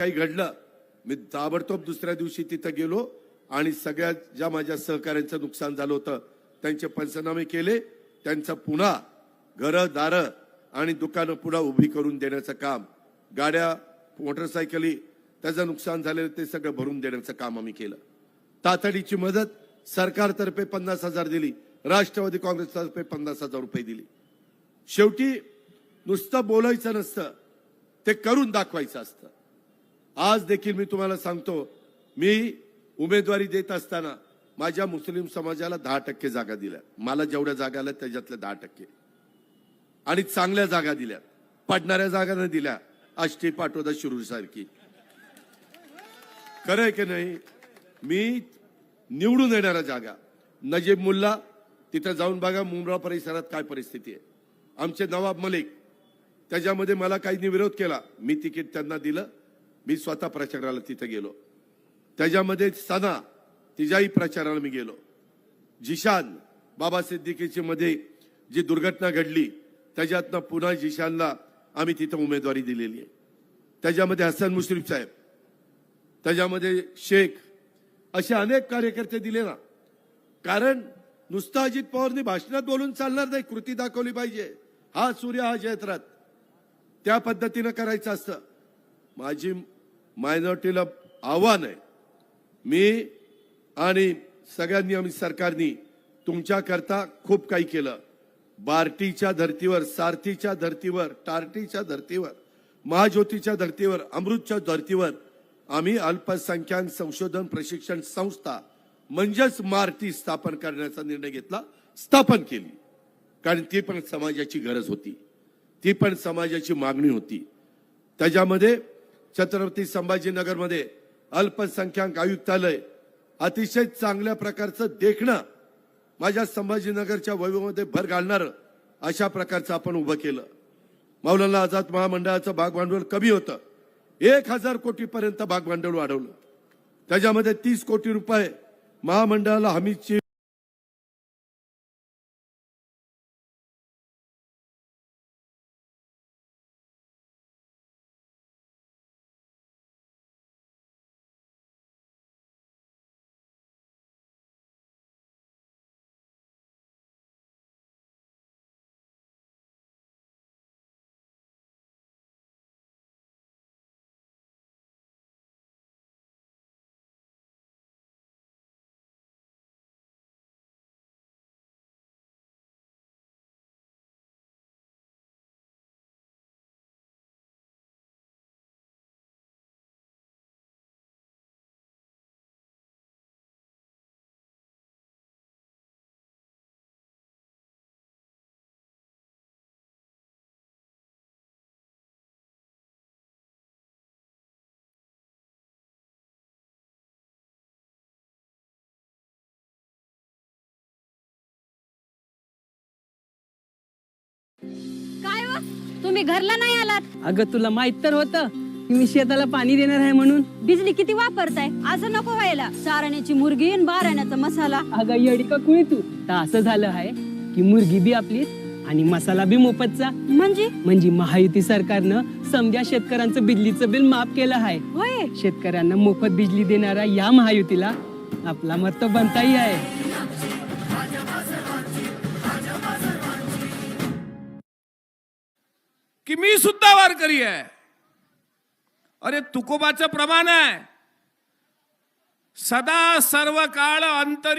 काही घडलं मी ताबडतोब दुसऱ्या दिवशी तिथं गेलो आणि सगळ्या ज्या माझ्या सहकाऱ्यांचं नुकसान झालं होतं त्यांचे पंचनामे केले. त्यांचं पुन्हा घरं दारं आणि दुकानं पुन्हा उभी करून देण्याचं काम. गाड्या मोटरसायकली त्याचं नुकसान झालेलं ते सगळं भरून देण्याचं काम आम्ही केलं. तातडीची मदत सरकारतर्फे पन्नास हजार दिली. राष्ट्रवादी काँग्रेसतर्फे पन्नास हजार रुपये दिली. शेवटी नुसतं बोलायचं नसतं ते करून दाखवायचं असतं. आज देखील मी तुम्हाला सांगतो मी उमेदवारी देत असताना माझ्या मुस्लिम समाजाला दहा टक्के जागा दिल्या. मला जेवढ्या जागा आल्या त्याच्यातल्या दहा टक्के. आणि चांगल्या जागा दिल्या. पडणाऱ्या जागा नाही दिल्या. आष्टी पाटोदा शिरूर सारखी. खरं आहे की नाही? मी निवडून येणाऱ्या जागा. नजीब मुल्ला तिथं जाऊन बघा मुंब्रा परिसरात काय परिस्थिती आहे. आमचे नवाब मलिक त्याच्यामध्ये मला काहींनी विरोध केला. मी तिकीट त्यांना दिलं. मी स्वतः प्रचाराला तिथं गेलो. त्याच्यामध्ये सना तिच्याही प्रचाराला मी गेलो. जिशान बाबा सिद्दीकीची मध्ये जी दुर्घटना घडली त्याच्यातनं पुन्हा जिशानला आम्ही तिथं उमेदवारी दिलेली आहे. त्याच्यामध्ये हसन मुश्रीफ साहेब त्याच्यामध्ये शेख असे अनेक कार्यकर्ते दिले ना. कारण नुसतं अजित पवारनी भाषणात बोलून चालणार नाही कृती दाखवली पाहिजे. हा सूर्य हा जयत्रात त्या पद्धतीनं करायचं असतं. माझी मायनॉरिटीला आव्हान आहे. मी आणि सगळ्यांनी आम्ही सरकारनी तुमच्याकरता खूप काही केलं. बार्टीच्या धर्तीवर सारथीच्या धर्तीवर टार्टीच्या धर्तीवर महाज्योतीच्या धर्तीवर अमृतच्या धर्तीवर आम्ही अल्पसंख्याक संशोधन प्रशिक्षण संस्था म्हणजेच मार्टी स्थापन करण्याचा निर्णय घेतला स्थापन केली. कारण ती पण समाजाची गरज होती. ती पण समाजाची मागणी होती. त्याच्यामध्ये छत्रपती संभाजीनगरमध्ये अल्पसंख्याक आयुक्तालय अतिशय चांगल्या प्रकारचं देखणं माझ्या संभाजीनगरच्या वैभवामध्ये भर घालणारं अशा प्रकारचं आपण उभं केलं. मौलाना आझाद महामंडळाचं भाग भांडवल कमी होतं. एक हजार कोटीपर्यंत भाग भांडवल वाढवलं. त्याच्यामध्ये तीस कोटी रुपये महामंडळाला हमीची तुम्ही घरला नाही आलात? अगं तुला माहीत तर होतं. की मी शेताला पाणी देणार आहे म्हणून. बिजली किती वापरताय? असं नको व्हायला. चारण्याची मुर्गी आणि बाराण्याचा मसाला. अगं येडी का कुणी तू? तर असं झालं आहे की मुर्गी बी आपलीच आणि मसाला बी मोफतचा. म्हणजे? म्हणजे महायुती सरकारनं समजा शेतकऱ्यांचं बिजलीचं बिल माफ केलं आहे. होय. शेतकऱ्यांना मोफत बिजली देणाऱ्या या महायुतीला आपला मत बनताही आहे. सुद्धा वारकरी आहे. अरे तुकोबाचं प्रमाण आहे. सदा सर्व काळ अंतरी